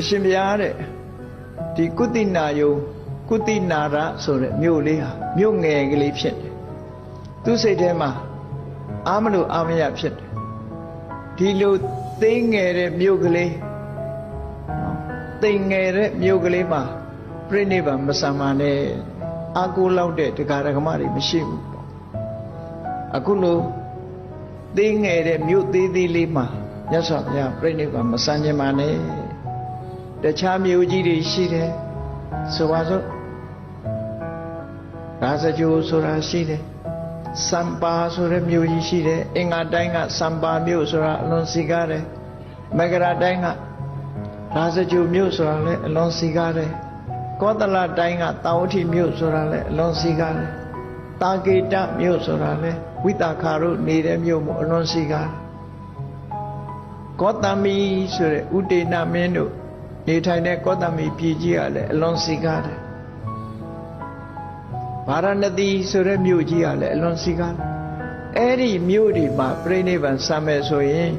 အရှင်ဘုရားတဲ့ဒီကုတိနာယုံကုတိနာရဆိုတဲ့မြို့လေးဟာမြို့ငယ်ကလေးဖြစ်တယ်သူစိတ်ထဲမှာအာမလို့အာမရဖြစ်တယ်ဒီလိုသိငယ်တဲ့မြို့ကလေးသိငယ်တဲ့မြို့ကလေးမှာပြိဋိဘံမဆံပါနဲ့အာကိုလောက်တဲ့တရားဓမ္မတွေမရှိဘူးပေါ့အခုလိုသိငယ်တဲ့မြို့သေးသေးလေးမှာမြတ်စွာဘုရားပြိဋိဘံမဆံခြင်းပါနဲ့ တခြားမြို့ကြီးတွေရှိတယ်ဆိုပါစို့ရာဇဂျိုဆိုတာရှိတယ်စံပါဆိုတဲ့မြို့ကြီးရှိတယ်အင်္ဂါတိုင်းကစံပါမြို့ဆိုတာအလွန်စီကားတယ်မဂရတိုင်းကရာဇဂျိုမြို့ဆိုတာလည်းအလွန်စီကားတယ်ကောသလတိုင်းကတာဝတိမြို့ဆိုတာလည်းအလွန်စီကားတယ်တာကေတမြို့ဆိုတာလည်းဝိတာခါတို့နေတဲ့မြို့မို့အလွန်စီကားတယ်ကောတမီဆိုတဲ့ဥတေနမင်းတို့ နေထိုင်တဲ့ကောတမီပြည်ကြီးကလည်းအလွန်စီကားတယ်ဗာရဏသီဆိုတဲ့မြို့ကြီးကလည်းအလွန်စီကားတယ်အဲ့ဒီမြို့တွေမှာပြိဋိဘံစံမဲ့ဆိုရင်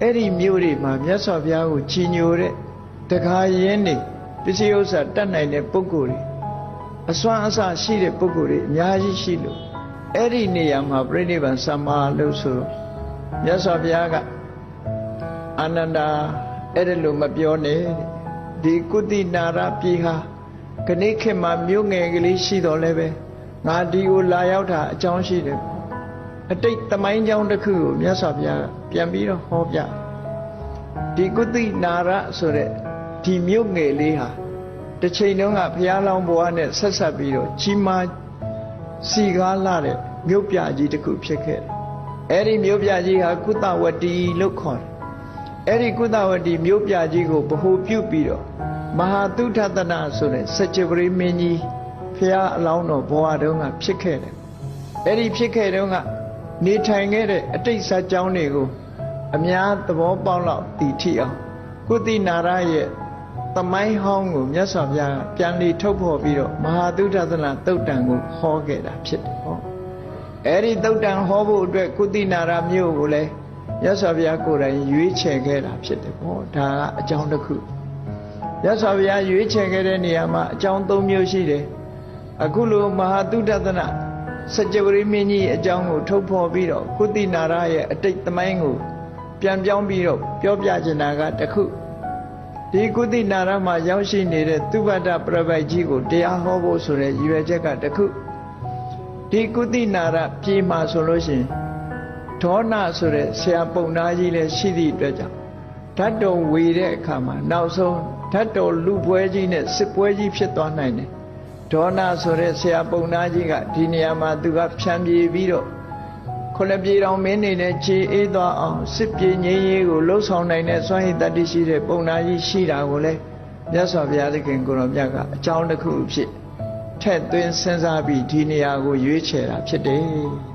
အဲ့ဒီမြို့တွေမှာမြတ်စွာဘုရားကိုချီးညိုတဲ့တခါရင်းနေပစ္စည်းဥစ္စာတတ်နိုင်တဲ့ပုဂ္ဂိုလ်တွေအစွမ်းအစရှိတဲ့ပုဂ္ဂိုလ်တွေအများကြီးရှိလို့အဲ့ဒီနေရာမှာပြိဋိဘံစံမာလို့ဆိုမြတ်စွာဘုရားကအာနန္ဒာ အဲ့ဒါလို့မပြောနဲ့ဒီကုတိနာရပြည်ဟာခဏိခေတ်မှာမြို့ငယ်ကလေးရှိတော်လဲပဲငါဒီကိုလာရောက်တာအကြောင်းရှိတယ်အတိတ်သမိုင်းကြောင်းတစ်ခုကိုမြတ်စွာဘုရားကပြန်ပြီးတော့ဟောပြဒီကုတိနာရဆိုတဲ့ဒီမြို့ငယ်လေးဟာတစ်ချိန်တုန်းကဘုရားလောင်းဘဝနဲ့ဆက်ဆက်ပြီးတော့ကြီးမားစီကားလာတဲ့မြို့ပြကြီးတစ်ခုဖြစ်ခဲ့တယ်အဲ့ဒီမြို့ပြကြီးဟာကုသဝတီလို့ခေါ်တယ် အဲ့ဒီကုသဝတီမြို့ပြကြီးကိုဗဟိုပြုပြီးတော့မဟာတုထသနာဆိုတဲ့စัจ java မင်းကြီးဖះအလောင်းတော်ဘဝတုန်းကဖြစ်ခဲ့တယ်အဲ့ဒီဖြစ်ခဲ့တုန်းကနေထိုင်ခဲ့တဲ့အတိတ်ဇာတ်ကြောင်းတွေကိုအများသဘောပေါက်လောက်တည်ထီအောင်ကုသနာရရဲ့သမိုင်းဟောင်းကိုမြတ်စွာဘုရားကပြန်လီထုတ်ဖော်ပြီးတော့မဟာတုထသနာတုတ်တန်ကိုဟောခဲ့တာဖြစ်တယ်ဟောအဲ့ဒီတုတ်တန်ဟောဖို့အတွက်ကုသနာရမြို့ကိုလည်း မြတ်စွာဘုရားကိုယ်တိုင်ရွေးချယ်ခဲ့တာဖြစ်တယ်ပေါ့ဒါကအကြောင်းတစ်ခုမြတ်စွာဘုရားရွေးချယ်ခဲ့တဲ့နေရာမှာအကြောင်း၃မျိုးရှိတယ်အခုလိုမဟာတုဒ္ဒသနစัจ java မင်းကြီးအကြောင်းကိုထုတ်ဖော်ပြီးတော့ကုသနာရရဲ့အတိတ်သမိုင်းကိုပြန်ပြောင်းပြီးတော့ပြောပြချင်တာကတခုဒီကုသနာရမှာရောက်ရှိနေတဲ့သုဘတပြပိုက်ကြီးကိုတရားဟောဖို့ဆိုတဲ့ရည်ရွယ်ချက်ကတခုဒီကုသနာရပြေမှာဆိုလို့ရှိရင် ဒေါနဆိုတဲ့ဆရာပုံနာကြီးလည်းရှိသည့်အတွက်ကြောင့်ဓာတ်တော်ဝေတဲ့အခါမှာနောက်ဆုံးဓာတ်တော်လူပွဲကြီးနဲ့စစ်ပွဲကြီးဖြစ်သွားနိုင်တယ်ဒေါနဆိုတဲ့ဆရာပုံနာကြီးကဒီနေရာမှာသူကဖြန့်ပြေးပြီးတော့ခုနှစ်ပြေတော်မင်းနေတဲ့ခြေအေးသွားအောင်စစ်ပြေငြိမ်းရေးကိုလှုပ်ဆောင်နိုင်တဲ့စွမ်းရည်တတ္တိရှိတဲ့ပုံနာကြီးရှိတာကိုလည်းမြတ်စွာဘုရားသခင်ကိုရောမြတ်ကအကြောင်းတစ်ခုဖြစ်ထက်သွင်းစဉ်းစားပြီးဒီနေရာကိုရွေးချယ်တာဖြစ်တယ်